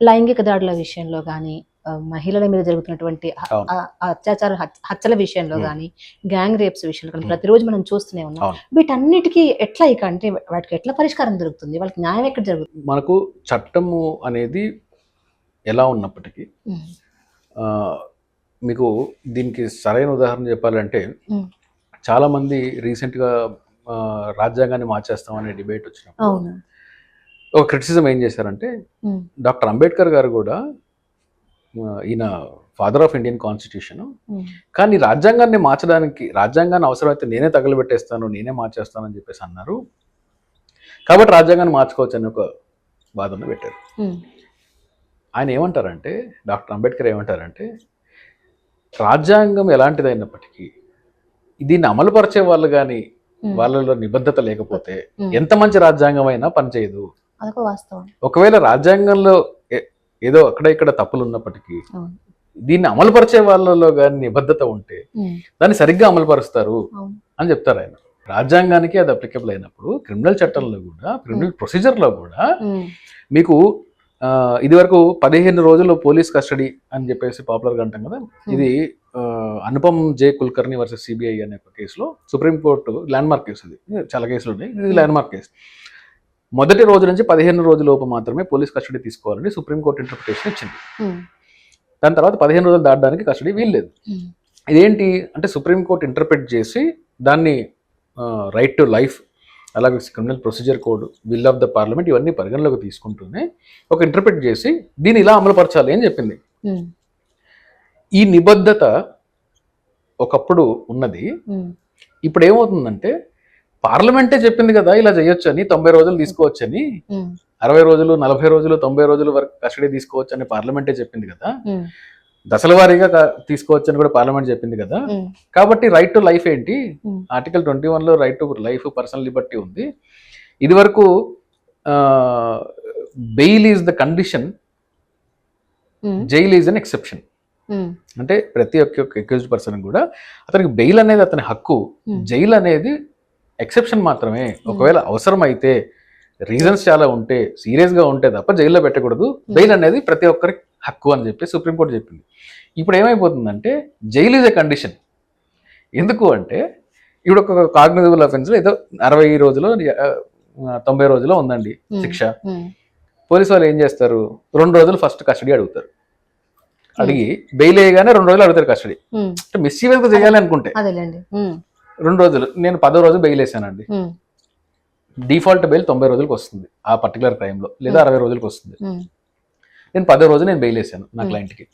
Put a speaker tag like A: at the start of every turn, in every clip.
A: లైంగిక దాడుల విషయంలో కానీ మహిళల మీద జరుగుతున్నటువంటి అత్యాచార హత్య- హత్యల విషయంలో. కానీ గ్యాంగ్ రేప్స్ విషయంలో కానీ. ప్రతిరోజు మనం చూస్తూనే ఉన్నాం. వీటన్నిటికీ ఎట్లా ఇక అంటే వాటికి ఎట్లా పరిష్కారం దొరుకుతుంది వాళ్ళకి న్యాయం ఎక్కడ జరుగుతుంది
B: మనకు చట్టము అనేది ఎలా ఉన్నప్పటికీ మీకు దీనికి సరైన ఉదాహరణ చెప్పాలంటే
A: Hmm.
B: చాలా మంది రీసెంట్గా రాజ్యాంగాన్ని మార్చేస్తాం అనే డిబేట్ వచ్చినప్పుడు ఒక క్రిటిసిజం ఏం చేశారంటే. డాక్టర్ అంబేద్కర్ గారు కూడా ఈయన ఫాదర్ ఆఫ్ ఇండియన్ కాన్స్టిట్యూషన్. కానీ రాజ్యాంగాన్ని మార్చడానికి రాజ్యాంగాన్ని అవసరమైతే నేనే తగలబెట్టేస్తాను నేనే మార్చేస్తానని చెప్పేసి అన్నారు కాబట్టి రాజ్యాంగాన్ని మార్చుకోవచ్చు అని ఒక వాదన పెట్టారు. ఆయన ఏమంటారంటే డాక్టర్ అంబేద్కర్ ఏమంటారంటే రాజ్యాంగం ఎలాంటిదైనప్పటికీ దీన్ని అమలుపరిచే వాళ్ళు కానీ. వాళ్ళలో నిబద్ధత లేకపోతే. ఎంత మంచి రాజ్యాంగం అయినా పనిచేయదు
A: అదొక వాస్తవం.
B: ఒకవేళ రాజ్యాంగంలో ఏదో అక్కడ ఇక్కడ తప్పులు ఉన్నప్పటికీ దీన్ని అమలుపరిచే వాళ్ళలో కానీ నిబద్ధత ఉంటే. దాన్ని సరిగ్గా అమలుపరుస్తారు అని చెప్తారు ఆయన. రాజ్యాంగానికి అది అప్లికబుల్ అయినప్పుడు క్రిమినల్ చట్టంలో కూడా క్రిమినల్ ప్రొసీజర్లో కూడా. మీకు ఆ, ఇదివరకు పదిహేను రోజులు పోలీస్ కస్టడీ అని చెప్పేసి పాపులర్గా అంటాం కదా? ఇది Anupam J Kulkarni versus CBI అనే ఒక కేసులో సుప్రీంకోర్టు ల్యాండ్ మార్క్ కేసు ఇది చాలా కేసులు ఉన్నాయి. ఇది ల్యాండ్ మార్క్ కేసు మొదటి రోజు నుంచి పదిహేను రోజుల లోపు మాత్రమే పోలీస్ కస్టడీ తీసుకోవాలని సుప్రీంకోర్టు ఇంటర్ప్రిటేషన్ ఇచ్చింది. దాని తర్వాత పదిహేను రోజులు దాటడానికి కస్టడీ వీల్లేదు. ఇదేంటి అంటే సుప్రీంకోర్టు ఇంటర్ప్రిట్ చేసి దాన్ని రైట్ టు లైఫ్ అలాగే criminal procedure code will of the parliament ఇవన్నీ పరిగణలోకి తీసుకుంటూనే ఒక ఇంటర్ప్రిట్ చేసి దీన్ని ఇలా అమలుపరచాలి అని చెప్పింది. ఈ నిబద్ధత ఒకప్పుడు ఉన్నది. ఇప్పుడు ఏమవుతుందంటే పార్లమెంటే చెప్పింది కదా ఇలా చేయొచ్చని తొంభై రోజులు తీసుకోవచ్చని
A: Hmm.
B: అరవై రోజులు నలభై రోజులు తొంభై రోజుల వరకు కస్టడీ తీసుకోవచ్చని పార్లమెంటే చెప్పింది కదా. దశల వారీగా క- తీసుకోవచ్చని కూడా పార్లమెంట్ చెప్పింది కదా. కాబట్టి రైట్ టు లైఫ్ ఏంటి. ఆర్టికల్ ట్వంటీ వన్లో right to life personal liberty ఉంది ఇది వరకు bail is the condition. Jail is an exception. అంటే ప్రతి ఒక్క అక్యూజ్డ్ పర్సన్ కూడా అతనికి బెయిల్ అనేది అతని హక్కు. జైల్ అనేది ఎక్సెప్షన్ మాత్రమే. ఒకవేళ అవసరం అయితే రీజన్స్ చాలా ఉంటే serious గా ఉంటే తప్ప జైల్లో పెట్టకూడదు. బెయిల్ అనేది ప్రతి ఒక్కరి హక్కు అని చెప్పి సుప్రీంకోర్టు చెప్పింది. ఇప్పుడు ఏమైపోతుందంటే జైల్ ఈజ్ ఎ కండిషన్. ఎందుకు అంటే ఇప్పుడు ఒక కాగ్నిజబుల్ అఫెన్స్ ఏదో అరవై రోజులు తొంభై రోజులు ఉందండి
A: Hmm.
B: శిక్ష.
A: Hmm.
B: పోలీసు వాళ్ళు ఏం చేస్తారు? రెండు రోజులు ఫస్ట్ కస్టడీ అడుగుతారు. అడిగి బెయిల్ వేయగానే రెండు రోజులు అడుగుతారు కస్టడీ.
A: Hmm.
B: గా చేయాలి అనుకుంటే.
A: Hmm.
B: రెండు రోజులు. నేను పదో రోజు బెయిల్ వేసానండి. డిఫాల్ట్ బెయిల్ తొంభై రోజులకు వస్తుంది ఆ పర్టికులర్ టైంలో లేదా అరవై రోజులకు వస్తుంది. నేను పదో రోజు నేను బెయిల్ వేసాను నా. క్లయింట్కి.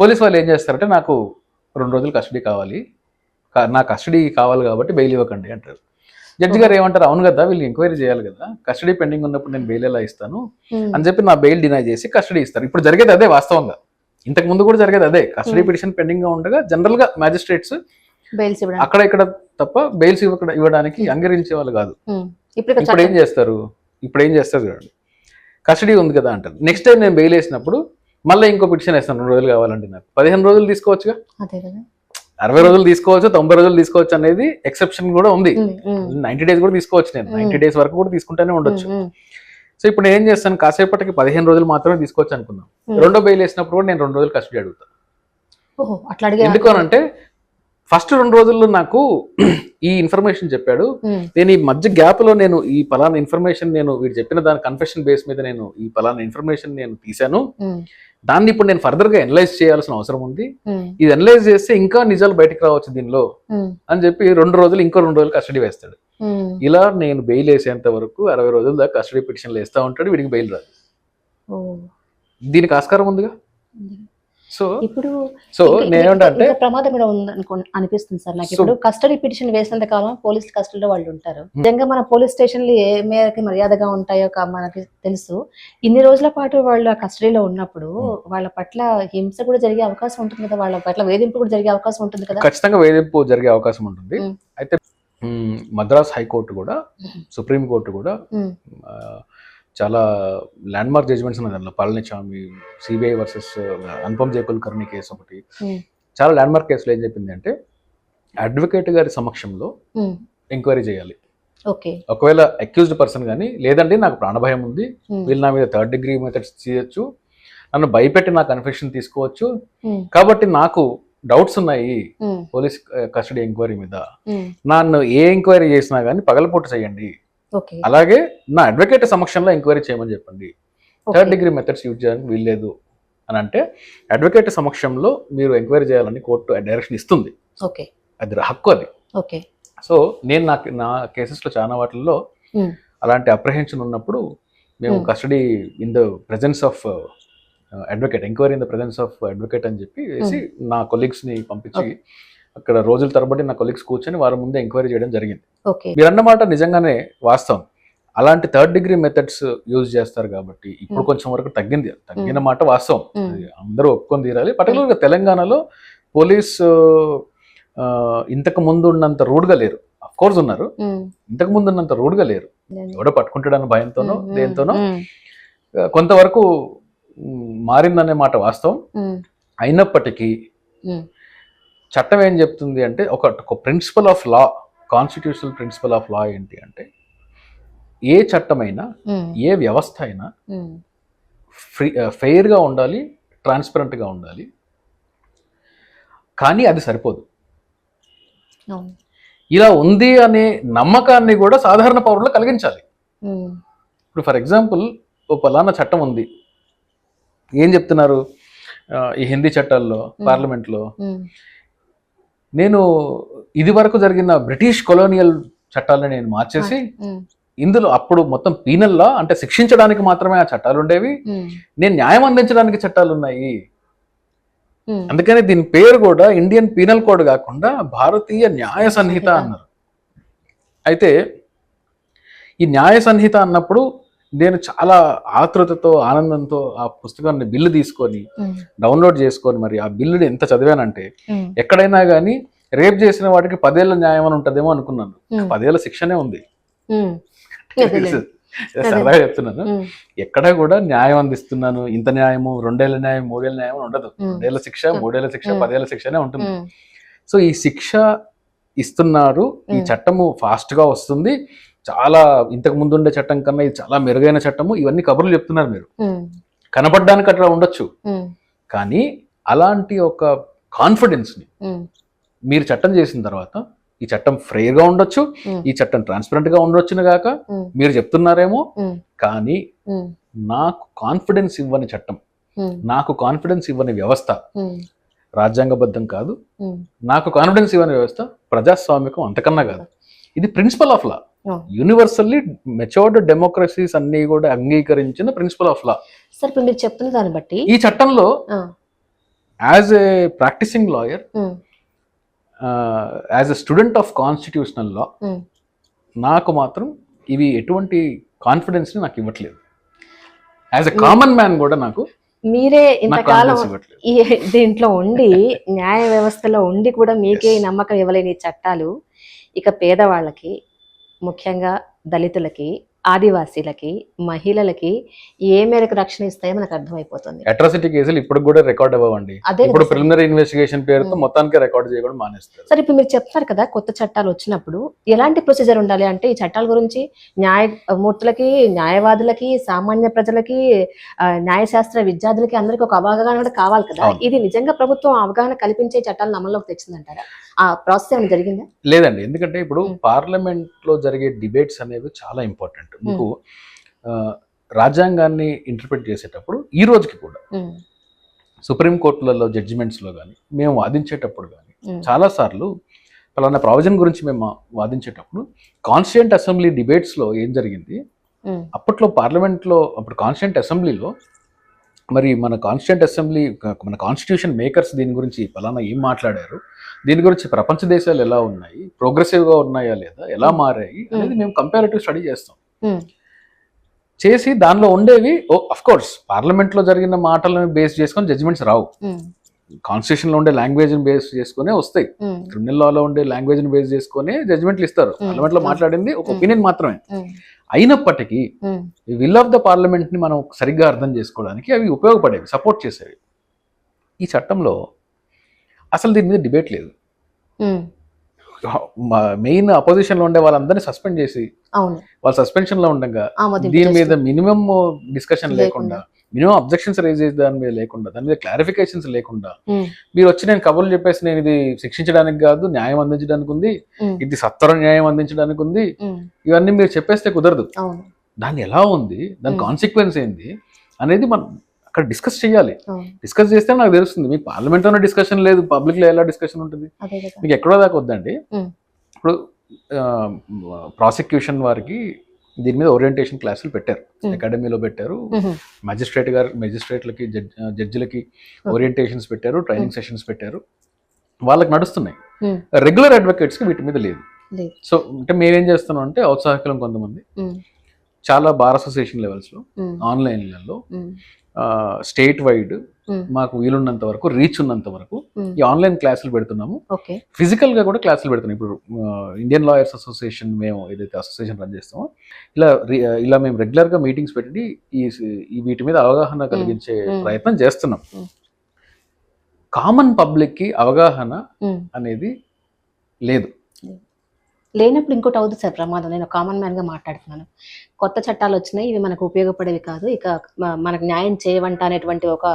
B: పోలీస్ వాళ్ళు ఏం చేస్తారంటే నాకు రెండు రోజులు కస్టడీ కావాలి. నా కస్టడీ కావాలి కాబట్టి బెయిల్ ఇవ్వకండి అంటారు. జడ్జి గారు ఏమంటారు అవును కదా వీళ్ళు ఎంక్వైరీ చేయాలి కదా. కస్టడీ పెండింగ్ ఉన్నప్పుడు నేను బెయిల్ ఎలా ఇస్తాను. అని చెప్పి నా బెయిల్ డినై చేసి కస్టడీ ఇస్తారు. ఇప్పుడు జరిగేది అదే వాస్తవంగా. ఇంతకు ముందు కూడా జరిగేది అదే. కస్టడీ. పిటిషన్ పెండింగ్గా ఉండగా జనరల్గా మ్యాజిస్ట్రేట్స్
A: బెయిల్స్
B: అక్కడ ఇక్కడ తప్ప బెయిల్స్ ఇవ్వడానికి అంగీకరించే వాళ్ళు కాదు.
A: Hmm. ఇప్పుడు
B: ఏం చేస్తారు? ఇప్పుడు ఏం చేస్తారు చూడండి. కస్టడీ ఉంది కదా అంటారు. నెక్స్ట్ టైం నేను బెయిల్ వేసినప్పుడు మళ్ళీ ఇంకో పిటిషన్ వేస్తాను రెండు రోజులు కావాలంటే నాకు పదిహేను రోజులు తీసుకోవచ్చుగా? అరవై రోజులు తీసుకోవచ్చు తొంభై రోజులు తీసుకోవచ్చు అనేది ఎక్సెప్షన్ కూడా ఉంది.
A: Hmm. Hmm.
B: నైన్టీ డేస్ కూడా తీసుకోవచ్చు నేను.
A: Hmm.
B: నైన్టీ డేస్ వరకు కూడా తీసుకుంటానే ఉండొచ్చు.
A: Hmm.
B: సో ఇప్పుడు నేను ఏం చేస్తాను? కాసేపటికి పదిహేను రోజులు మాత్రమే తీసుకోవచ్చు అనుకున్నాను
A: Hmm.
B: రెండో బెయిల్ వేసినప్పుడు కూడా నేను రెండు రోజులు కస్టడీ అడుగుతాను ఎందుకు అంటే ఫస్ట్ రెండు రోజుల్లో నాకు ఈ ఇన్ఫర్మేషన్ చెప్పాడు. నేను ఈ మధ్య గ్యాప్లో నేను ఈ పలానా ఇన్ఫర్మేషన్ నేను వీడు చెప్పిన దాని కన్ఫెషన్ బేస్ మీద నేను ఈ పలానా ఇన్ఫర్మేషన్ నేను తీశాను. దాన్ని ఇప్పుడు నేను ఫర్దర్గా ఎనలైజ్ చేయాల్సిన అవసరం ఉంది. ఇది ఎనలైజ్ చేస్తే ఇంకా నిజాలు బయటకు రావచ్చు దీనిలో. అని చెప్పి రెండు రోజులు ఇంకో రెండు రోజులు కస్టడీ వేస్తాడు. ఇలా నేను బెయిల్ వేసేంత వరకు అరవై రోజుల దాకా కస్టడీ పిటిషన్లు వేస్తా ఉంటాడు వీడికి బెయిల్ రాదు. దీనికి ఆస్కారం ఉందిగా సో
A: ఇప్పుడు
B: సో నేనేమంటా
A: ప్రమాదం కూడా ఉంది అనిపిస్తుంది సార్ నాకు ఇప్పుడు కస్టడీ పిటిషన్ వేసినంత కాలం పోలీస్ కస్టడీలో వాళ్ళు ఉంటారు. నిజంగా మన పోలీస్ స్టేషన్లు ఏ మేరకు మర్యాదగా ఉంటాయో మనకి తెలుసు ఇన్ని రోజుల పాటు వాళ్ళు ఆ కస్టడీలో ఉన్నప్పుడు. వాళ్ళ పట్ల హింస కూడా జరిగే అవకాశం ఉంటుంది కదా వాళ్ళ పట్ల వేధింపు కూడా జరిగే అవకాశం ఉంటుంది కదా
B: ఖచ్చితంగా వేధింపు జరిగే అవకాశం ఉంటుంది. అయితే మద్రాస్ హైకోర్టు కూడా. సుప్రీం కోర్టు కూడా చాలా ల్యాండ్ మార్క్ జడ్జ్మెంట్స్ ఉన్నాయి దానిలో. Palaniswami CBI versus Anupam Jaya Kulkarni case ఒకటి.
A: Hmm.
B: చాలా ల్యాండ్ మార్క్ కేసులో ఏం చెప్పింది అంటే అడ్వకేట్ గారి సమక్షంలో
A: Hmm.
B: ఎంక్వైరీ చేయాలి.
A: ఓకే
B: ఒకవేళ అక్యూజ్డ్ పర్సన్ కానీ లేదంటే నాకు ప్రాణభయం ఉంది
A: Hmm.
B: వీళ్ళు నా మీద థర్డ్ డిగ్రీ మెథడ్స్ చేయొచ్చు నన్ను భయపెట్టి నా కన్ఫెషన్ తీసుకోవచ్చు. కాబట్టి నాకు డౌట్స్ ఉన్నాయి పోలీస్ కస్టడీ ఎంక్వైరీ మీద. నన్ను ఏ ఎంక్వైరీ చేసినా కానీ పగలపూట చేయండి. అలాగే నా అడ్వకేట్ సమక్షంలో ఎంక్వైరీ చేయమని చెప్పండి. థర్డ్ డిగ్రీ మెథడ్స్ యూజ్ చేయడానికి వీల్లేదు అని అంటే అడ్వకేట్ సమక్షంలో మీరు ఎంక్వైరీ చేయాలని కోర్టు డైరెక్షన్ ఇస్తుంది.
A: ఓకే.
B: అది హక్కు అది.
A: ఓకే.
B: సో నేను నా నా కేసెస్లో చాలా వాటిల్లో
A: ఉమ్,
B: అలాంటి అప్రహెన్షన్ ఉన్నప్పుడు మేము
A: Hmm.
B: Custody in the presence of advocate enquiry in the presence of advocate అని చెప్పి వేసి నా కొలీగ్స్ని పంపించి. అక్కడ రోజుల తరబడి నా కొలీగ్స్ కూర్చొని వారి ముందే ఎంక్వైరీ చేయడం జరిగింది.
A: ఓకే.
B: మీరు అన్నమాట నిజంగానే వాస్తవం. అలాంటి థర్డ్ డిగ్రీ మెథడ్స్ యూజ్ చేస్తారు కాబట్టి ఇప్పుడు
A: Hmm.
B: కొంచెం వరకు తగ్గింది. తగ్గిన మాట వాస్తవం.
A: Hmm.
B: అది అందరూ ఒప్పుకొని తీరాలి. పర్టికులర్గా తెలంగాణలో పోలీస్ ఆ, ఇంతకు ముందు ఉన్నంత రూడ్గా లేరు. అఫ్ కోర్స్ ఉన్నారు. ఇంతకు ముందు ఉన్నంత రూడ్గా లేరు. ఎవడో పట్టుకుంటాడని భయంతోనో దేంతోనో కొంతవరకు మారిందనే మాట వాస్తవం. అయినప్పటికీ చట్టం ఏం చెప్తుంది అంటే ఒక ఒక principle of law constitutional principle of law ఏంటి అంటే ఏ చట్టమైనా
A: ఉమ్,
B: ఏ వ్యవస్థ అయినా
A: ఉమ్,
B: ఫ్రీ ఫెయిర్గా ఉండాలి ట్రాన్స్పరెంట్గా ఉండాలి. కానీ అది సరిపోదు. ఇలా ఉంది అనే నమ్మకాన్ని కూడా సాధారణ పౌరులు కలిగించాలి.
A: ఉమ్,
B: ఇప్పుడు ఫర్ ఎగ్జాంపుల్ ఓ పలానా చట్టం ఉంది. ఏం చెప్తున్నారు? ఈ హిందీ చట్టాల్లో పార్లమెంట్లో. నేను ఇది వరకు జరిగిన బ్రిటిష్ కొలోనియల్ చట్టాలను నేను మార్చేసి ఇందులో అప్పుడు మొత్తం పీనల్లా అంటే శిక్షించడానికి మాత్రమే ఆ చట్టాలు ఉండేవి. నేను న్యాయం అందించడానికి చట్టాలు ఉన్నాయి. అందుకని దీని పేరు కూడా ఇండియన్ పీనల్ కోడ్ కాకుండా భారతీయ న్యాయ సంహిత. అన్నారు. అయితే ఈ న్యాయ సంహిత అన్నప్పుడు నేను చాలా ఆతృతతో ఆనందంతో ఆ పుస్తకాన్ని బిల్లు తీసుకొని డౌన్లోడ్ చేసుకొని మరి ఆ బిల్లుని ఎంత చదివానంటే ఎక్కడైనా కానీ రేప్ చేసిన వాటికి పదేళ్ళ న్యాయం అని ఉంటుందేమో అనుకున్నాను. పదేళ్ళ శిక్షనే ఉంది. సరదాగా చెప్తున్నాను. ఎక్కడ కూడా న్యాయం అందిస్తున్నాను. ఇంత న్యాయము రెండేళ్ళ న్యాయం మూడేళ్ళ న్యాయం అని ఉండదు. రెండేళ్ళ శిక్ష మూడేళ్ళ శిక్ష. పదేళ్ళ శిక్షనే ఉంటుంది. సో ఈ శిక్ష ఇస్తున్నారు. ఈ. చట్టము ఫాస్ట్గా వస్తుంది. చాలా ఇంతకు ముందు ఉండే చట్టం కన్నా ఇది చాలా మెరుగైన చట్టము. ఇవన్నీ కబుర్లు చెప్తున్నారు మీరు. కనపడడానికి అట్లా ఉండొచ్చు. కానీ అలాంటి ఒక
A: కాన్ఫిడెన్స్ని
B: మీరు చట్టం చేసిన తర్వాత ఈ చట్టం గా ఉండొచ్చు ఈ చట్టం ట్రాన్స్పరెంట్గా ఉండొచ్చును గాక మీరు చెప్తున్నారేమో కానీ నాకు కాన్ఫిడెన్స్ ఇవ్వని చట్టం నాకు కాన్ఫిడెన్స్ ఇవ్వని వ్యవస్థ రాజ్యాంగబద్ధం కాదు. నాకు కాన్ఫిడెన్స్ ఇవ్వని వ్యవస్థ ప్రజాస్వామికం అంతకన్నా కాదు. ఇది principle of law. Universally matured democracies అన్ని కూడా అంగీకరించిన ప్రిన్సిపల్ ఆఫ్ లా
A: సార్ ఇప్పుడు మీరు చెప్తున్న దాన్ని బట్టి
B: ఈ చట్టంలో as a practising lawyer as a student of constitutional law. నాకు మాత్రం ఇవి ఎటువంటి కాన్ఫిడెన్స్ని నాకు ఇవ్వట్లేదు. యాజ్ ఎ కామన్ మ్యాన్ కూడా నాకు
A: మీరే ఇంతకాలం
B: కాన్ఫిడెన్స్
A: దీంట్లో ఉండి న్యాయ వ్యవస్థలో ఉండి కూడా మీకే నమ్మకం ఇవ్వలేని చట్టాలు. ఇక పేదవాళ్ళకి ముఖ్యంగా దళితులకి ఆదివాసీలకి మహిళలకి ఏ మేరకు రక్షణ ఇస్తాయో మనకు అర్థమైపోతుంది
B: అట్రాసిటీ కేసులు ఇప్పుడు కూడా రికార్డ్ అవ్వండి
A: అదే
B: ఇప్పుడు. ప్రిలిమినరీ ఇన్వెస్టిగేషన్ పేరుతో
A: Hmm.
B: మొత్తానికి రికార్డ్ చేయడం మానేస్తారు
A: సరే ఇప్పుడు మీరు చెప్తారు కదా కొత్త చట్టాలు వచ్చినప్పుడు ఎలాంటి ప్రొసీజర్ ఉండాలి అంటే ఈ చట్టాల గురించి న్యాయమూర్తులకి న్యాయవాదులకి సామాన్య ప్రజలకి న్యాయశాస్త్ర విద్యార్థులకి అందరికీ ఒక అవగాహన కూడా కావాలి కదా. ఇది నిజంగా ప్రభుత్వం అవగాహన కల్పించే చట్టాలను అమల్లోకి తెచ్చిందంటారా ఆ ప్రాసెస్ ఏమైనా జరిగిందా?
B: లేదండి. ఎందుకంటే ఇప్పుడు. పార్లమెంట్లో జరిగే డిబేట్స్ అనేవి చాలా ఇంపార్టెంట్. మీకు రాజ్యాంగాన్ని ఇంటర్ప్రిట్ చేసేటప్పుడు ఈ రోజుకి కూడా
A: ఉమ్,
B: సుప్రీం కోర్టులలో జడ్జిమెంట్స్లో కానీ మేము వాదించేటప్పుడు కానీ చాలా సార్లు ఫలానా ప్రావిజన్ గురించి మేము వాదించేటప్పుడు కాన్స్టిట్యూంట్ అసెంబ్లీ డిబేట్స్లో ఏం జరిగింది? అప్పట్లో పార్లమెంట్లో అప్పుడు కాన్స్టిట్యూంట్ అసెంబ్లీలో మరి మన కాన్స్టిట్యూంట్ అసెంబ్లీ మన కాన్స్టిట్యూషన్ మేకర్స్ దీని గురించి ఫలానా ఏం మాట్లాడారు? దీని గురించి ప్రపంచ దేశాలు ఎలా ఉన్నాయి? ప్రోగ్రెసివ్గా ఉన్నాయా లేదా? ఎలా మారాయి? అనేది మేము. కంపారిటివ్ స్టడీ చేస్తాం. చేసి దానిలో ఉండేవి ఓ అఫ్ కోర్స్ పార్లమెంట్లో జరిగిన మాటలను బేస్ చేసుకొని జడ్జిమెంట్స్ రావు.
A: ఉమ్,
B: కాన్స్టిట్యూషన్లో ఉండే లాంగ్వేజ్ని బేస్ చేసుకునే వస్తాయి. క్రిమినల్ లాలో ఉండే లాంగ్వేజ్ని బేస్ చేసుకుని జడ్జిమెంట్లు ఇస్తారు.
A: Hmm.
B: పార్లమెంట్లో మాట్లాడింది ఒక. ఒపీనియన్ మాత్రమే. అయినప్పటికీ విల్ ఆఫ్ ద పార్లమెంట్ని మనం సరిగ్గా అర్థం చేసుకోవడానికి అవి ఉపయోగపడేవి సపోర్ట్ చేసేవి. ఈ చట్టంలో అసలు దీని మీద డిబేట్ లేదు. మెయిన్ అపోజిషన్లో ఉండే వాళ్ళందరినీ సస్పెండ్ చేసి వాళ్ళ సస్పెన్షన్లో ఉండగా దీని మీద. మినిమం డిస్కషన్
A: లేకుండా.
B: మినిమం అబ్జెక్షన్స్ రేజ్ చేసే దాని మీద లేకుండా దాని మీద క్లారిఫికేషన్స్ లేకుండా మీరు వచ్చి నేను కబుర్లు చెప్పేసి నేను ఇది శిక్షించడానికి కాదు న్యాయం అందించడానికి ఉంది ఇది సత్వర న్యాయం అందించడానికి ఉంది ఇవన్నీ మీరు చెప్పేస్తే కుదరదు. దాన్ని ఎలా ఉంది దాని. కాన్సిక్వెన్స్ ఏంది అనేది మనం అక్కడ డిస్కస్ చేయాలి. డిస్కస్ చేస్తే నాకు తెలుస్తుంది. మీకు పార్లమెంట్లోనే డిస్కషన్ లేదు పబ్లిక్లో ఎలా డిస్కషన్ ఉంటుంది? మీకు ఎక్కడో దాకా వద్దండి. ఇప్పుడు ప్రాసిక్యూషన్ వారికి దీని మీద ఓరియంటేషన్ క్లాసులు పెట్టారు. అకాడమీలో పెట్టారు. మెజిస్ట్రేట్ గారు మెజిస్ట్రేట్లకి జడ్జిలకి ఓరియంటేషన్స్ పెట్టారు ట్రైనింగ్ సెషన్స్ పెట్టారు. వాళ్ళకి నడుస్తున్నాయి. రెగ్యులర్ అడ్వకేట్స్కి వీటి మీద లేదు. సో అంటే మేమేం చేస్తున్నాం అంటే ఔత్సాహికులం కొంతమంది. చాలా బార్ అసోసియేషన్ లెవెల్స్లో ఆన్లైన్లలో స్టేట్ వైడ్ మాకు వీలున్నంత వరకు రీచ్ ఉన్నంత వరకు ఈ ఆన్లైన్ క్లాసులు పెడుతున్నాము. ఫిజికల్గా కూడా క్లాసులు పెడుతున్నాం. ఇప్పుడు ఇండియన్ లాయర్స్ అసోసియేషన్ మేము ఏదైతే అసోసియేషన్ రన్ చేస్తామో ఇలా ఇలా మేము రెగ్యులర్గా మీటింగ్స్ పెట్టి ఈ వీటి మీద అవగాహన కలిగించే. ప్రయత్నం చేస్తున్నాం. కామన్ పబ్లిక్కి అవగాహన. అనేది లేదు.
A: లేనప్పుడు ఇంకోటి అవుతుంది సార్ ప్రమాదం. నేను కామన్ మ్యాన్గా మాట్లాడుతున్నాను. కొత్త చట్టాలు వచ్చినాయి ఇవి మనకు ఉపయోగపడేవి కాదు. ఇక మనకు న్యాయం చేయవంట అనేటువంటి ఒక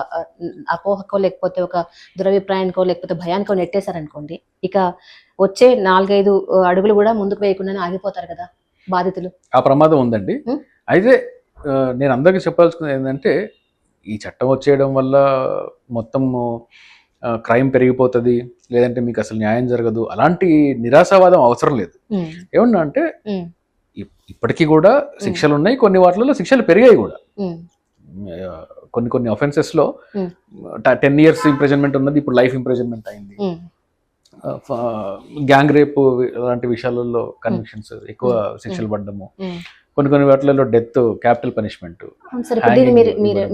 A: అపోహకో లేకపోతే ఒక దురభిప్రాయానికో లేకపోతే భయానికో నెట్టేశారనుకోండి ఇక వచ్చే నాలుగైదు అడుగులు కూడా ముందుకు వేయకుండానే ఆగిపోతారు కదా బాధితులు.
B: ఆ ప్రమాదం ఉందండి. అయితే నేను అందరికీ చెప్పాల్సుకున్నది ఏంటంటే ఈ చట్టం వచ్చేయడం వల్ల మొత్తము క్రైమ్ పెరిగిపోతుంది లేదంటే మీకు అసలు న్యాయం జరగదు అలాంటి నిరాశావాదం అవసరం లేదు. ఏమన్నా అంటే ఇప్పటికీ కూడా శిక్షలు ఉన్నాయి కొన్ని వాటిలో శిక్షలు పెరిగాయి కూడా. కొన్ని కొన్ని offences లో. టెన్ ఇయర్స్ ఇంప్రెజన్మెంట్ ఉన్నది ఇప్పుడు లైఫ్ ఇంప్రెజన్మెంట్ అయింది. గ్యాంగ్ రేప్ అలాంటి విషయాలలో కన్విక్షన్స్ ఎక్కువ శిక్షలు పడ్డము. కొన్ని కొన్ని వాటిలలో డెత్ క్యాపిటల్ పనిష్మెంట్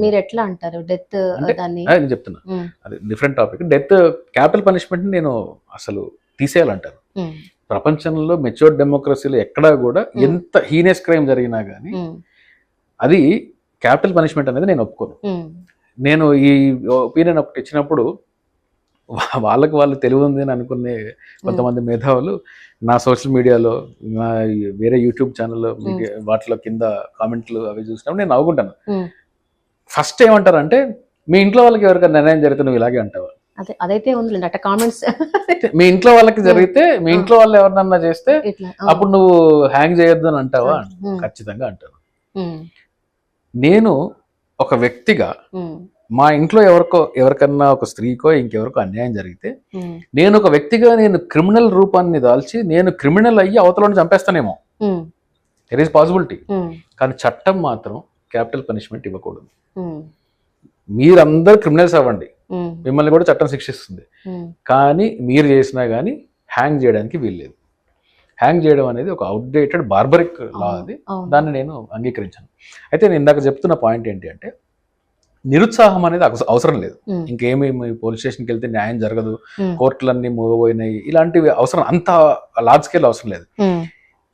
A: మీరు ఎట్లా అంటారు? డెత్ దాన్ని?
B: నేను చెప్తున్నా. అది different topic death capital punishment నేను అసలు తీసేయాలంటాను. ప్రపంచంలో మెచ్యూర్ డెమోక్రసీలో ఎక్కడా కూడా. ఎంత హీనియస్ క్రైమ్ జరిగినా కానీ అది క్యాపిటల్ పనిష్మెంట్ అనేది నేను ఒప్పుకోను. నేను ఈ ఒపీనియన్ ఒకటి ఇచ్చినప్పుడు వాళ్ళకి వాళ్ళు తెలివి ఉంది అని అనుకునే కొంతమంది మేధావులు నా సోషల్ మీడియాలో నా వేరే యూట్యూబ్ ఛానల్లో మీడియా వాటిలో కింద కామెంట్లు అవి చూసినప్పుడు నేను నవ్వుకుంటాను.
A: ఉమ్.
B: ఫస్ట్ ఏమంటారంటే మీ ఇంట్లో వాళ్ళకి ఎవరికైనా నిర్ణయం జరిగితే నువ్వు ఇలాగే అంటావా?
A: అదే అదైతే ఉంది అట్ట కామెంట్స్
B: మీ ఇంట్లో వాళ్ళకి జరిగితే మీ ఇంట్లో వాళ్ళు ఎవరినన్నా చేస్తే అప్పుడు నువ్వు హ్యాంగ్ చేయొద్దు అని అంటావా? ఖచ్చితంగా అంటాను. నేను ఒక వ్యక్తిగా మా ఇంట్లో ఎవరికో ఎవరికన్నా ఒక స్త్రీకో ఇంకెవరికో అన్యాయం జరిగితే నేను ఒక వ్యక్తిగా నేను క్రిమినల్ రూపాన్ని దాల్చి నేను క్రిమినల్ అయ్యి అవతలని చంపేస్తానేమో. దెర్ ఈస్ పాసిబిలిటీ కానీ చట్టం మాత్రం క్యాపిటల్ పనిష్మెంట్ ఇవ్వకూడదు. మీరందరూ క్రిమినల్స్ అవ్వండి. మిమ్మల్ని కూడా చట్టం శిక్షిస్తుంది. కానీ మీరు చేసినా కానీ హ్యాంగ్ చేయడానికి వీల్లేదు. హ్యాంగ్ చేయడం అనేది ఒక అవుట్డేటెడ్ బార్బరిక్ లా అది. దాన్ని నేను అంగీకరించాను. అయితే నేను ఇందాక చెప్తున్న పాయింట్ ఏంటి అంటే నిరుత్సాహం అనేది అవస- అవసరం లేదు. ఇంకేమి పోలీస్ స్టేషన్కి వెళ్తే న్యాయం జరగదు. కోర్టులన్నీ మూగపోయినాయి ఇలాంటివి అవసరం అంత లార్జ్ స్కేల్ అవసరం లేదు.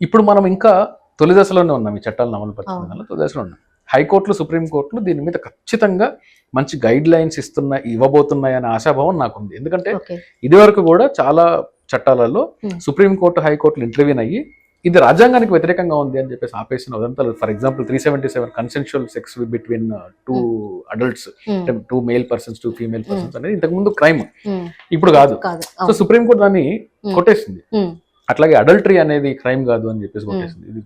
B: ఇప్పుడు మనం ఇంకా తొలి దశలోనే ఉన్నాం ఈ చట్టాలను అమలు. దానిలో తొలి దశలో ఉన్నాం. హైకోర్టులు సుప్రీం కోర్టులు దీని మీద ఖచ్చితంగా మంచి గైడ్ లైన్స్ ఇస్తున్న ఇవ్వబోతున్నాయి అనే ఆశాభావం నాకుంది. ఎందుకంటే
A: ఓకే.
B: ఇదివరకు కూడా చాలా చట్టాలలో
A: Hmm.
B: సుప్రీం కోర్టు హైకోర్టులు ఇంటర్వ్యూన్ అయ్యి ఇది రాజ్యాంగానికి వ్యతిరేకంగా ఉంది అని చెప్పేసి ఆపేసిన ఉదంతాలు. For example three seventy seven consensual sex between two adults అంటే two male persons two female persons అనేది ఇంతకు ముందు క్రైమ్
A: ఉమ్,
B: ఇప్పుడు కాదు. సో
A: అవును.
B: సుప్రీం కోర్టు దాన్ని
A: Hmm.
B: కొట్టేసింది.
A: ఉమ్,
B: అట్లాగే అడల్టరీ అనేది క్రైమ్ కాదు అని చెప్పేసి కొట్టేసింది. ఇది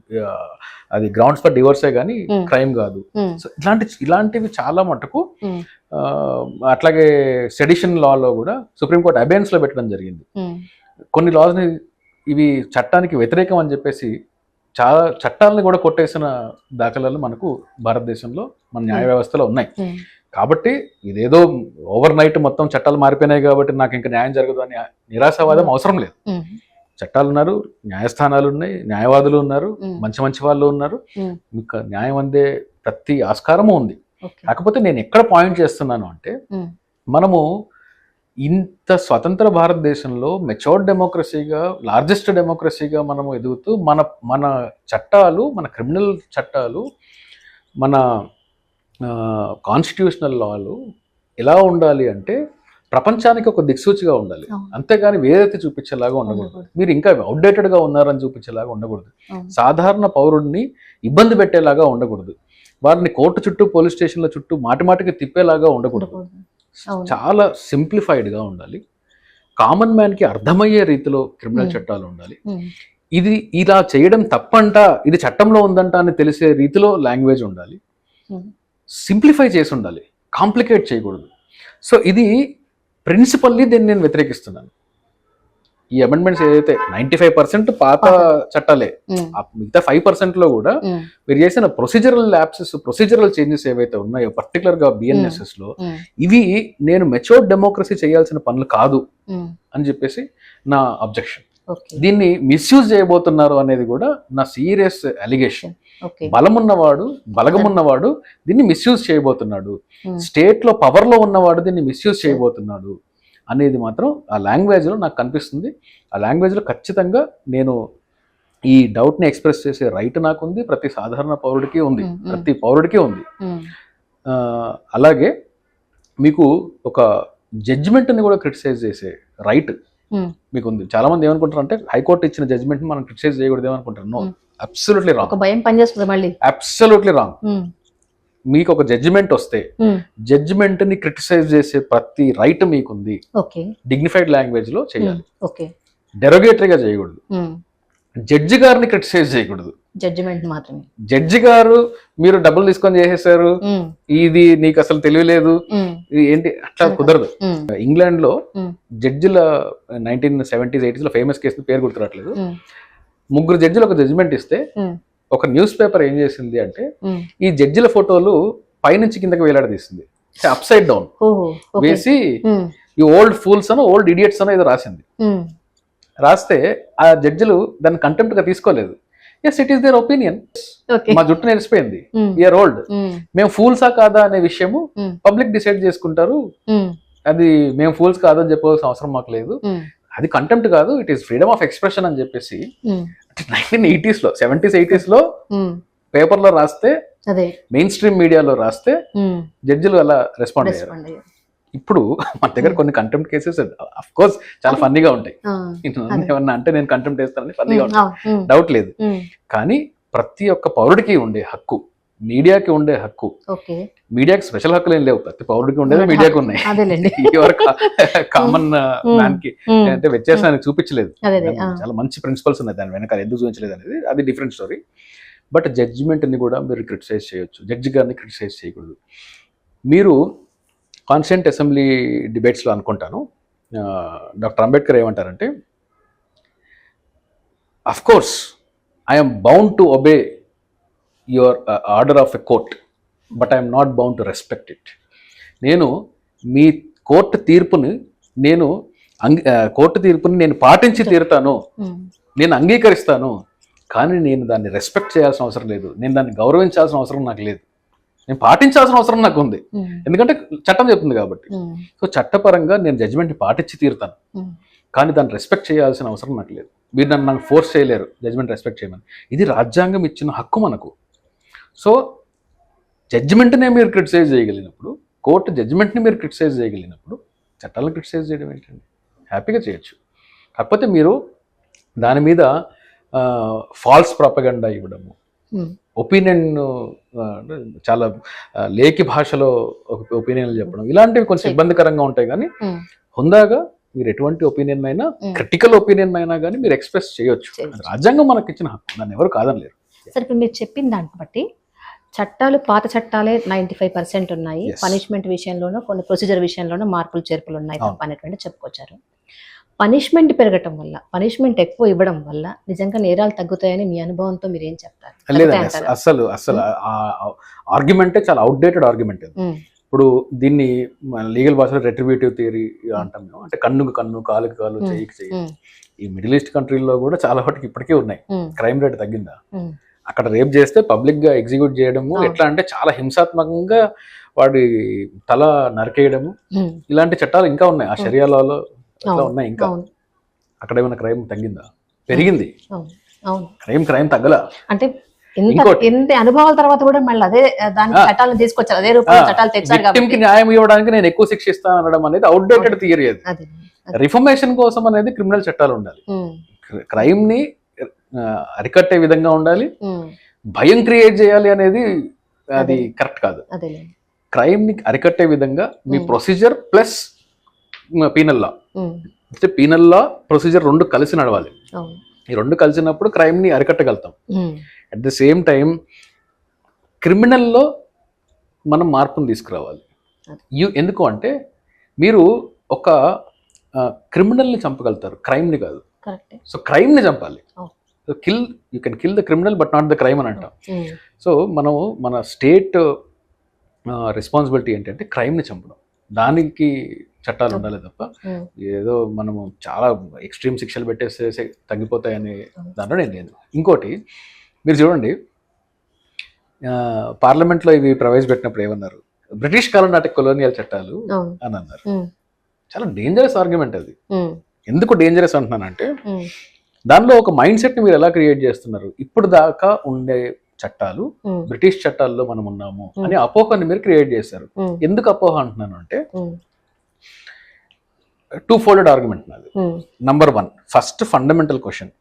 B: అది గ్రౌండ్స్ ఫర్ డివోర్సే కానీ
A: Hmm.
B: క్రైమ్ కాదు. సో ఇలాంటి ఇలాంటివి చాలా మటుకు అట్లాగే సెడిషన్ లాలో కూడా సుప్రీంకోర్టు అబేన్స్లో పెట్టడం జరిగింది. కొన్ని లాస్ని ఇవి చట్టానికి వ్యతిరేకం అని చెప్పేసి చాలా చట్టాలను కూడా కొట్టేసిన దాఖలాలు మనకు భారతదేశంలో మన న్యాయ వ్యవస్థలో ఉన్నాయి.
A: ఉమ్,
B: కాబట్టి ఇదేదో ఓవర్ నైట్ మొత్తం చట్టాలు మారిపోయినాయి కాబట్టి నాకు ఇంకా న్యాయం జరగదు అని నిరాశావాదం అవసరం లేదు. చట్టాలు ఉన్నారు న్యాయస్థానాలు ఉన్నాయి న్యాయవాదులు ఉన్నారు మంచి మంచి వాళ్ళు ఉన్నారు. మీకు న్యాయం అందే ప్రతి ఆస్కారము ఉంది. కాకపోతే నేను ఎక్కడ పాయింట్ చేస్తున్నాను అంటే మనము ఇంత స్వతంత్ర భారతదేశంలో మెచోర్డ్ డెమోక్రసీగా లార్జెస్ట్ డెమోక్రసీగా మనము ఎదుగుతూ మన మన చట్టాలు మన క్రిమినల్ చట్టాలు మన కాన్స్టిట్యూషనల్ లాలు ఎలా ఉండాలి అంటే ప్రపంచానికి ఒక దిక్సూచిగా ఉండాలి. అంతేగాని వేరైతే చూపించేలాగా ఉండకూడదు. మీరు ఇంకా అవుట్డేటెడ్గా ఉన్నారని చూపించేలాగా ఉండకూడదు. సాధారణ పౌరుడిని ఇబ్బంది పెట్టేలాగా ఉండకూడదు వారిని కోర్టు చుట్టూ పోలీస్ స్టేషన్ల చుట్టూ మాటి మాటికి తిప్పేలాగా ఉండకూడదు. చాలా simplified గా ఉండాలి. కామన్ మ్యాన్కి అర్థమయ్యే రీతిలో క్రిమినల్. చట్టాలు ఉండాలి. ఇది ఇలా చేయడం తప్పంట ఇది చట్టంలో ఉందంట అని తెలిసే రీతిలో లాంగ్వేజ్ ఉండాలి. సింప్లిఫై చేసి ఉండాలి. కాంప్లికేట్ చేయకూడదు. సో ఇది ప్రిన్సిపల్లీ దీన్ని నేను వ్యతిరేకిస్తున్నాను. ఈ అమెండ్మెంట్స్ ఏదైతే నైంటీ ఫైవ్ పర్సెంట్ పాత. చట్టాలే మిగతా ఫైవ్ పర్సెంట్లో కూడా మీరు చేసిన ప్రొసీజరల్ ల్యాప్సెస్ ప్రొసీజరల్ చేంజెస్ ఏవైతే ఉన్నాయో పర్టికులర్గా
A: బిఎన్ఎస్ఎస్లో
B: ఇవి నేను మెచ్యూర్డ్ డెమోక్రసీ చేయాల్సిన పనులు కాదు అని చెప్పేసి నా అబ్జెక్షన్ దీన్ని మిస్యూజ్ చేయబోతున్నారు అనేది కూడా నా సీరియస్ అలిగేషన్ బలమున్నవాడు బలగమున్నవాడు దీన్ని మిస్యూజ్ చేయబోతున్నాడు. స్టేట్లో పవర్లో ఉన్నవాడు దీన్ని మిస్యూజ్ చేయబోతున్నాడు. అనేది మాత్రం ఆ లాంగ్వేజ్లో నాకు కనిపిస్తుంది. ఆ లాంగ్వేజ్లో ఖచ్చితంగా నేను ఈ డౌట్ని ఎక్స్ప్రెస్ చేసే రైట్ నాకుంది ప్రతి సాధారణ పౌరుడికి ఉంది. ప్రతి పౌరుడికి ఉంది. అలాగే మీకు ఒక జడ్జిమెంట్ని కూడా క్రిటిసైజ్ చేసే రైట్ మీకు ఉంది చాలా మంది ఏమనుకుంటారు అంటే హైకోర్టు ఇచ్చిన జడ్జిమెంట్ మనం క్రిటిసైజ్ చేయకూడదు ఏమనుకుంటారు నో. అబ్సల్యూట్లీ రాంగ్
A: భయం పనిచేస్తుంది మళ్ళీ.
B: అబ్సల్యూట్లీ రాంగ్ మీకు ఒక జడ్జిమెంట్ వస్తే జడ్జిమెంట్ని క్రిటిసైజ్ చేసే ప్రతి రైట్ మీకుంది
A: ఓకే
B: డిగ్నిఫైడ్ లాంగ్వేజ్లో చేయాలి. డెరోగేటరీగా చేయకూడదు.
A: ఉమ్,
B: జడ్జి గారిని క్రిటిసైజ్ చేయకూడదు.
A: జడ్జిమెంట్ మాత్రమే.
B: జడ్జి గారు మీరు డబ్బులు తీసుకొని చేసేసారు.
A: ఉమ్,
B: ఇది నీకు అసలు తెలియలేదు. ఏంటి? అట్లా కుదరదు.
A: ఇంగ్లాండ్లో
B: జడ్జిల నైన్టీన్ సెవెంటీస్ ఎయిటీస్లో ఫేమస్ కేసు పేరు గుర్తురావట్లేదు.
A: ఉమ్,
B: ముగ్గురు జడ్జిలు ఒక జడ్జిమెంట్ ఇస్తే ఒక న్యూస్ పేపర్ ఏం చేసింది అంటే. ఈ జడ్జిల ఫోటోలు పైనుంచి కిందకి వేలాడదీసింది. Up side down. వేసి ఈ ఓల్డ్ ఫూల్స్ అనో ఓల్డ్ ఇడియట్స్ అనో ఏదో రాసింది. రాస్తే ఆ జడ్జిలు దాన్ని కంటెంప్ట్గా తీసుకోలేదు yes it is their opinion మా జుట్టు నెరిసిపోయింది
A: ఉమ్,
B: ఇయర్ ఓల్డ్ మేము ఫూల్సా కాదా అనే విషయము పబ్లిక్ డిసైడ్ చేసుకుంటారు. అది మేము ఫూల్స్ కాదని చెప్పవలసిన అవసరం మాకు లేదు. అది కంటెంప్ట్ కాదు it is freedom of expression అని చెప్పేసి నైన్టీన్ ఎయిటీస్లో సెవెంటీస్ ఎయిటీస్లో పేపర్లో రాస్తే మెయిన్ స్ట్రీమ్ మీడియాలో రాస్తే జడ్జిలు అలా రెస్పాండ్ అయ్యారు. ఇప్పుడు మన దగ్గర కొన్ని కంటెంప్ట్ కేసెస్ అఫ్ కోర్స్ చాలా ఫన్నీగా ఉంటాయి. ఏమన్నా అంటే నేను కంటెంప్ట్ చేస్తానని ఫన్నీగా ఉంటాయి. డౌట్ లేదు. కానీ ప్రతి ఒక్క పౌరుడికి ఉండే హక్కు మీడియాకి ఉండే హక్కు. మీడియాకి స్పెషల్ హక్కులు ఏం లేవు. ప్రతి పౌరుడికి ఉండేది మీడియాకి ఉన్నాయి. ఎవరు కామన్ మ్యాన్కి
A: ఉమ్,
B: అంటే వ్యత్యాసాన్ని చూపించలేదు. చాలా మంచి ప్రిన్సిపల్స్ ఉన్నాయి. దాని వెనకాల ఎందుకు చూపించలేదు అనేది అది డిఫరెంట్ స్టోరీ బట్ జడ్జిమెంట్ని కూడా మీరు క్రిటిసైజ్ చేయొచ్చు. జడ్జి గారిని క్రిటిసైజ్ చేయకూడదు. మీరు కాన్స్టెంట్ అసెంబ్లీ డిబేట్స్లో అనుకుంటాను. డాక్టర్ అంబేద్కర్ ఏమంటారంటే of course I'm bound to obey your order of a court but I'm not bound to respect it నేను మీ కోర్టు తీర్పుని నేను అంగీ కోర్టు తీర్పుని నేను పాటించి తీరుతాను.
A: ఉమ్,
B: నేను అంగీకరిస్తాను. కానీ నేను దాన్ని రెస్పెక్ట్ చేయాల్సిన అవసరం లేదు. నేను దాన్ని గౌరవించాల్సిన అవసరం నాకు లేదు. నేను పాటించాల్సిన అవసరం నాకు ఉంది.
A: ఉమ్,
B: ఎందుకంటే చట్టం చెప్తుంది కాబట్టి.
A: ఉమ్,
B: సో చట్టపరంగా నేను జడ్జిమెంట్ని పాటించి తీరుతాను. కానీ దాన్ని రెస్పెక్ట్ చేయాల్సిన అవసరం నాకు లేదు. మీరు నన్ను నాకు ఫోర్స్ చేయలేరు. జడ్జిమెంట్ రెస్పెక్ట్ చేయమని. ఇది రాజ్యాంగం ఇచ్చిన హక్కు మనకు. సో జడ్జిమెంట్నే మీరు క్రిటిసైజ్ చేయగలిగినప్పుడు కోర్టు జడ్జిమెంట్ని మీరు క్రిటిసైజ్ చేయగలిగినప్పుడు చట్టాలను క్రిటిసైజ్ చేయడం ఏంటండి? హ్యాపీగా చేయొచ్చు. కాకపోతే మీరు దాని మీద ఫాల్స్ ప్రాపగండా ఇవ్వడము. ఒపీనియన్ చాలా లేఖి భాషలో ఒక ఒపీనియన్లు చెప్పడం ఇలాంటివి కొంచెం. ఇబ్బందికరంగా ఉంటాయి కానీ హుందాగా మీరు ఎటువంటి ఒపీనియన్ అయినా. క్రిటికల్ ఒపీనియన్ అయినా కానీ మీరు ఎక్స్ప్రెస్ చేయొచ్చు. రాజ్యాంగం మనకి ఇచ్చిన హక్కు దాన్ని ఎవరు కాదనలేరు.
A: సరే ఇప్పుడు మీరు చెప్పిన దాన్ని బట్టి చట్టాలు పాత చట్టాలే నైంటీ ఫైవ్ పర్సెంట్ ఉన్నాయి. పనిష్మెంట్ విషయంలోనూ కొన్ని ప్రొసీజర్ విషయంలోనూ మార్పులు చేర్పులు ఉన్నాయి. తప్ప అనేటువంటి చెప్పుకొచ్చారు. పనిష్మెంట్ పెరగటం వల్ల పనిష్మెంట్ ఎక్కువ ఇవ్వడం వల్ల నిజంగా నేరాలు తగ్గుతాయని మీ అనుభవంతో మీరు ఏం చెప్తారు?
B: లేదండి? అసలు అసలు ఆర్గ్యుమెంటే చాలా అవుట్డేటెడ్ ఆర్గ్యుమెంట్ ఇప్పుడు దీన్ని లీగల్ భాషలో రెట్రిబ్యూటివ్ థియరీ అంటాం మేము. అంటే కన్నుకు కన్ను కాలుకి కాలు చెయ్యి
A: ఉమ్,
B: ఈ మిడిల్ ఈస్ట్ కంట్రీల్లో కూడా చాలా వాటికి ఇప్పటికే ఉన్నాయి. క్రైమ్ రేట్ తగ్గిందా? అక్కడ రేప్ చేస్తే పబ్లిక్గా ఎగ్జిక్యూట్ చేయడము. ఎట్లా అంటే చాలా హింసాత్మకంగా వాడి తల నరికేయడము. ఇలాంటి చట్టాలు ఇంకా ఉన్నాయి. ఆ. షరియాలలో అట్లా ఉన్నాయి ఇంకా? అక్కడ ఏమైనా క్రైమ్ తగ్గిందా? పెరిగింది. క్రైమ్ క్రైమ్ తగ్గలా?
A: అంటే. ఇంత అనుభవాల తర్వాత కూడా మళ్ళీ అదే దాని
B: ఆ.
A: చట్టాలను తీసుకొచ్చారు. అదే రూపంలో చట్టాలు తెచ్చారు కాబట్టి.
B: న్యాయం ఇవ్వడానికి నేను ఎక్కువ శిక్ష ఇస్తాను అనడం అనేది అవుట్డేటెడ్ థియరీ అది. రిఫర్మేషన్ కోసం అనేది క్రిమినల్ చట్టాలు ఉండాలి. క్రైమ్ని అరికట్టే విధంగా ఉండాలి. భయం క్రియేట్ చేయాలి అనేది అది కరెక్ట్ కాదు. క్రైమ్ని అరికట్టే విధంగా మీ. ప్రొసీజర్ ప్లస్ పీనల్ లా అంటే పీనల్ లా ప్రొసీజర్ రెండు కలిసి నడవాలి. ఈ రెండు కలిసినప్పుడు క్రైమ్ని అరికట్టగలుగుతాం. అట్ ద సేమ్ టైం క్రిమినల్లో మనం మార్పును తీసుకురావాలి. ఎందుకు అంటే మీరు ఒక క్రిమినల్ని చంపగలుగుతారు. క్రైమ్ని కాదు. సో క్రైమ్ని చంపాలి. Kill you can kill the criminal but not the crime అని అంటాం. సో మనం మన స్టేట్ రెస్పాన్సిబిలిటీ ఏంటంటే క్రైమ్ని చంపడం. దానికి చట్టాలు ఉండాలి తప్ప
A: ఉమ్,
B: ఏదో మనము చాలా ఎక్స్ట్రీమ్ శిక్షలు పెట్టేస్తే తగ్గిపోతాయని దాంట్లో నేను లేదు. ఇంకోటి మీరు చూడండి పార్లమెంట్లో ఇవి ప్రవేశపెట్టినప్పుడు ఏమన్నారు? బ్రిటిష్ కాలం నాటి కొలోనియల్ చట్టాలు అని అన్నారు. చాలా డేంజరస్ ఆర్గ్యుమెంట్ అది. ఎందుకు డేంజరస్ అంటున్నానంటే దానిలో ఒక మైండ్ సెట్ని మీరు ఎలా క్రియేట్ చేస్తున్నారు? ఇప్పుడు దాకా ఉండే చట్టాలు బ్రిటిష్ చట్టాల్లో మనం ఉన్నాము అని అపోహని మీరు క్రియేట్ చేశారు. ఎందుకు అపోహ అంటున్నాను అంటే టూ ఫోల్డెడ్ ఆర్గ్యుమెంట్ నాది. Number one first fundamental question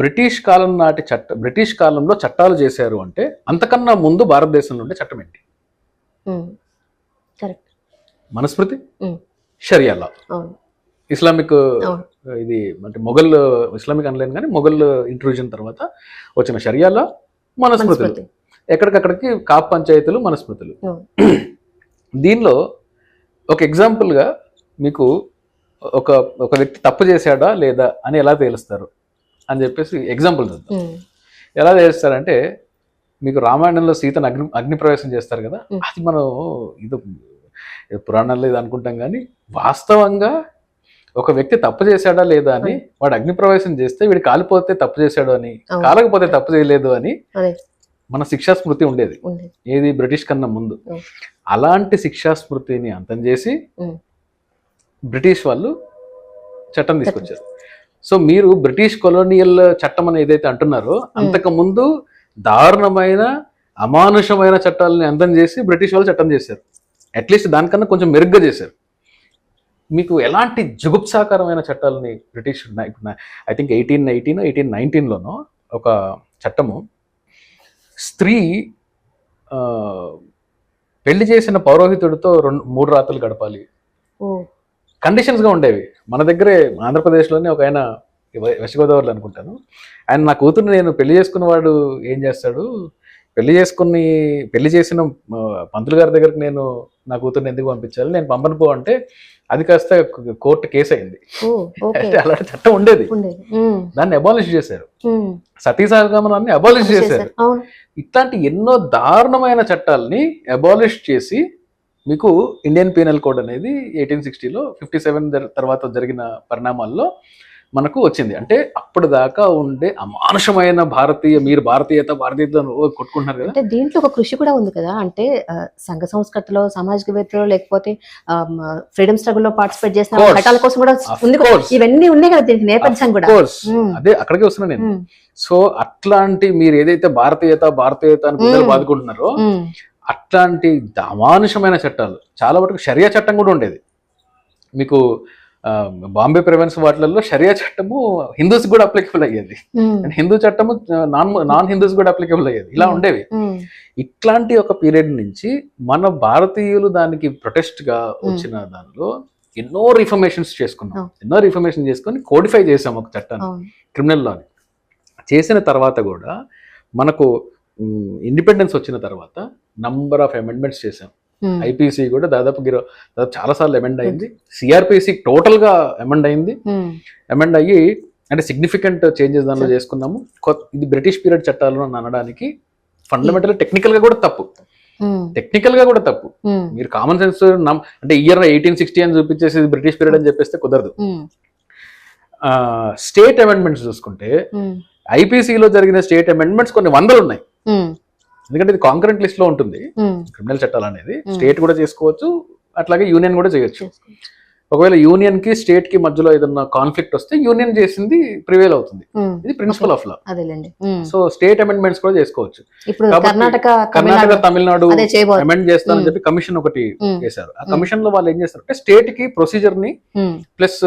B: British కాలం నాటి చట్ట బ్రిటిష్ కాలంలో చట్టాలు చేశారు అంటే అంతకన్నా ముందు భారతదేశంలో ఉండే చట్టం ఏంటి? మనుస్మృతి? షరియా లా. ఇస్లామిక్ ఇది అంటే మొఘల్ ఇస్లామిక్ అనలేను కానీ మొఘల్ ఇంట్రూజన్ తర్వాత వచ్చిన షరియాలో మనుస్మృతులు
A: మనుస్మృతి.
B: ఎక్కడికక్కడికి కాప్ పంచాయతీలు మనుస్మృతులు. దీనిలో ఒక ఎగ్జాంపుల్గా మీకు ఒక ఒక వ్యక్తి తప్పు చేశాడా లేదా అని ఎలా తేలుస్తారు అని చెప్పేసి ఎగ్జాంపుల్ చూద్దాం ఎలా చేస్తారంటే మీకు రామాయణంలో సీతను అగ్ని అగ్ని ప్రవేశం చేస్తారు కదా. అది మనం ఇది ఇది పురాణాల్లో ఇది అనుకుంటాం కానీ వాస్తవంగా ఒక వ్యక్తి తప్పు చేశాడా లేదా అని వాడు అగ్ని ప్రవేశం చేస్తే వీడు కాలిపోతే తప్పు చేశాడు అని. కాలకపోతే తప్పు చేయలేదు అని
A: అదే.
B: మన శిక్షా స్మృతి ఉండేది. ఏది? బ్రిటిష్ కన్నా ముందు. అలాంటి శిక్షా స్మృతిని అంతం చేసి బ్రిటిష్ వాళ్ళు చట్టం తీసుకొచ్చారు. సో మీరు బ్రిటిష్ కొలోనియల్ చట్టం అని ఏదైతే అంటున్నారో అంతకు ముందు దారుణమైన అమానుషమైన చట్టాలని అంతం చేసి బ్రిటిష్ వాళ్ళు చట్టం చేశారు. అట్లీస్ట్ దానికన్నా కొంచెం మెరుగ్గా చేశారు. మీకు ఎలాంటి జుగుప్సాకరమైన చట్టాలని British I think eighteen eighteen eighteen నైన్టీన్లోనో ఒక చట్టము స్త్రీ పెళ్ళి చేసిన పౌరోహితుడితో రెండు మూడు రాత్రులు గడపాలి.
A: ఓ.
B: కండిషన్స్గా ఉండేవి. మన దగ్గరే ఆంధ్రప్రదేశ్లోనే ఒక ఆయన వెస్ట్ గోదావరిలో అనుకుంటాను. ఆయన నా కూతుర్ని నేను పెళ్ళి చేసుకున్న వాడు ఏం చేస్తాడు? పెళ్ళి చేసుకుని పెళ్ళి చేసిన పంతులు గారి దగ్గరికి నేను నా కూతుర్ని ఎందుకు పంపించాలి? నేను పంపను పో అంటే అది కాస్త కోర్టు కేసు అయింది అలాంటి చట్టం ఉండేది. దాన్ని అబాలిష్ చేశారు. సతీ సహగమనాన్ని అబాలిష్ చేశారు. ఇట్లాంటి ఎన్నో దారుణమైన చట్టాలని అబాలిష్ చేసి మీకు ఇండియన్ పీనల్ కోడ్ అనేది ఎయిటీన్ సిక్స్టీలో ఫిఫ్టీ సెవెన్ తర్వాత జరిగిన పరిణామాల్లో మనకు వచ్చింది. అంటే అప్పుడు దాకా ఉండే అమానుషమైన భారతీయ మీరు భారతీయత భారతీయత కొట్టుకుంటున్నారు కదా.
A: అంటే దీంట్లో ఒక కృషి కూడా ఉంది కదా. అంటే సంఘ సంస్కృతిలో సామాజికవేత్తలో లేకపోతే ఫ్రీడమ్ స్ట్రగుల్లో పార్టిసిపేట్ చేసిన. ఘటాల కోసం కూడా ఉంది. ఇవన్నీ ఉన్నాయి కదా దీనికి నేపథ్యం కూడా.
B: అదే అక్కడికే వస్తున్నా నేను. సో అట్లాంటి మీరు ఏదైతే భారతీయత భారతీయత అని
A: Hmm.
B: బాదుకుంటున్నారో అట్లాంటి అమానుషమైన చట్టాలు చాలా వరకు షరియా చట్టం కూడా ఉండేది. మీకు బాంబే ప్రివెన్స్ వాటిలలో షరియా చట్టము హిందూస్ కూడా అప్లికబుల్ అయ్యేది. హిందూ చట్టము నాన్ నాన్ హిందూస్ కూడా అప్లికబుల్ అయ్యేది. ఇలా ఉండేవి. ఇట్లాంటి ఒక పీరియడ్ నుంచి మన భారతీయులు దానికి ప్రొటెస్ట్గా వచ్చిన దానిలో ఎన్నో రిఫర్మేషన్స్ చేసుకున్నాం. ఎన్నో రిఫర్మేషన్ చేసుకొని కోడిఫై చేసాం ఒక చట్టాన్ని. క్రిమినల్ లాని చేసిన తర్వాత కూడా మనకు ఇండిపెండెన్స్ వచ్చిన తర్వాత నంబర్ ఆఫ్ అమెండ్మెంట్స్ చేసాం ఐపీసీ కూడా దాదాపు గిరో దాదాపు చాలా సార్లు అమెండ్ అయింది. సిఆర్పిసి టోటల్గా అమెండ్ అయింది. అమెండ్ అయ్యి అంటే సిగ్నిఫికెంట్ చేంజెస్ దానిలో చేసుకున్నాము. ఇది బ్రిటిష్ పీరియడ్ చట్టాలు అని అనడానికి ఫండమెంటల్ టెక్నికల్గా కూడా తప్పు. టెక్నికల్గా కూడా తప్పు. మీరు కామన్ సెన్స్ అంటే ఇయర్ ఎయిటీన్ సిక్స్టీ అని చూపించేసి బ్రిటిష్ పీరియడ్ అని చెప్పేస్తే కుదరదు. స్టేట్ అమెండ్మెంట్స్ చూసుకుంటే ఐపీసీలో జరిగిన స్టేట్ అమెండ్మెంట్స్ కొన్ని వందలు ఉన్నాయి. ఎందుకంటే ఇది కాంకరెంట్ లిస్ట్లో ఉంటుంది. క్రిమినల్ చట్టాలు అనేది.
A: Hmm.
B: స్టేట్ కూడా చేసుకోవచ్చు అట్లాగే యూనియన్ కూడా చేయొచ్చు. ఒకవేళ యూనియన్కి స్టేట్కి మధ్యలో ఏదన్నా కాన్ఫ్లిక్ట్ వస్తే యూనియన్ చేసింది ప్రివేల్ అవుతుంది.
A: ఉమ్,
B: ఇది principle of law. So state amendments కూడా చేసుకోవచ్చు.
A: కర్ణాటక
B: కర్ణాటక
A: తమిళనాడు
B: అమెండ్ చేస్తానని
A: Hmm.
B: చెప్పి కమిషన్ ఒకటి చేశారు. ఆ కమిషన్లో వాళ్ళు ఏం చేస్తారంటే స్టేట్కి
A: ప్రొసీజర్ని
B: ప్లస్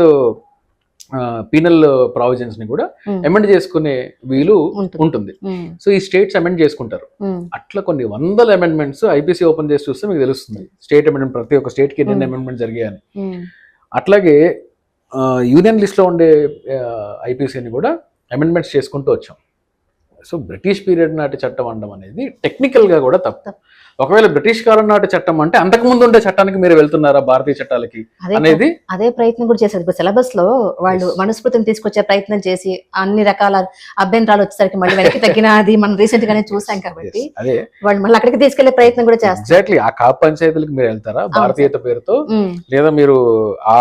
B: పీనల్ ప్రావిజన్స్ని కూడా అమెండ్ చేసుకునే వీలు
A: ఉంటుంది.
B: సో ఈ స్టేట్స్ అమెండ్ చేసుకుంటారు. అట్లా కొన్ని వందల అమెండ్మెంట్స్ ఐపీసీ ఓపెన్ చేసి చూస్తే మీకు తెలుస్తుంది. స్టేట్ అమెండ్మెంట్ ప్రతి ఒక్క స్టేట్కి ఎన్ని. అమెండ్మెంట్ జరిగాయని. అట్లాగే యూనియన్ లిస్ట్లో ఉండే ఐపీసీని కూడా అమెండ్మెంట్స్ చేసుకుంటూ వచ్చాం. సో బ్రిటిష్ పీరియడ్ నాటి చట్టం అనడం అనేది టెక్నికల్గా కూడా తప్పు. ఒకవేళ బ్రిటిష్ కాలం నాటి చట్టం అంటే అంతకు ముందు ఉండే చట్టానికి మీరు వెళ్తున్నారా భారతీయ చట్టాలకి అనేది?
A: అదే ప్రయత్నం కూడా చేశారు. ఇప్పుడు సిలబస్లో వాళ్ళు
B: Yes.
A: మనస్ఫృతిని తీసుకొచ్చే ప్రయత్నం చేసి అన్ని రకాల అభ్యంతరాలు వచ్చేసరికి మళ్ళీ వెనక్కి తగ్గినది మనం రీసెంట్ గానే చూసాం కాబట్టి వాళ్ళు మళ్ళీ అక్కడికి తీసుకెళ్ళే ప్రయత్నం కూడా చేస్తారు.
B: ఎగ్జాక్ట్లీ ఆ కాప్ పంచాయతీలకు మీరు వెళ్తారా? భారతీయత పేరుతో? లేదా మీరు ఆ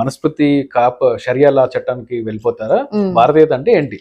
B: మనస్ఫృతి కాప్ షరియా లా చట్టానికి వెళ్ళిపోతారా. భారతీయత అంటే ఏంటి?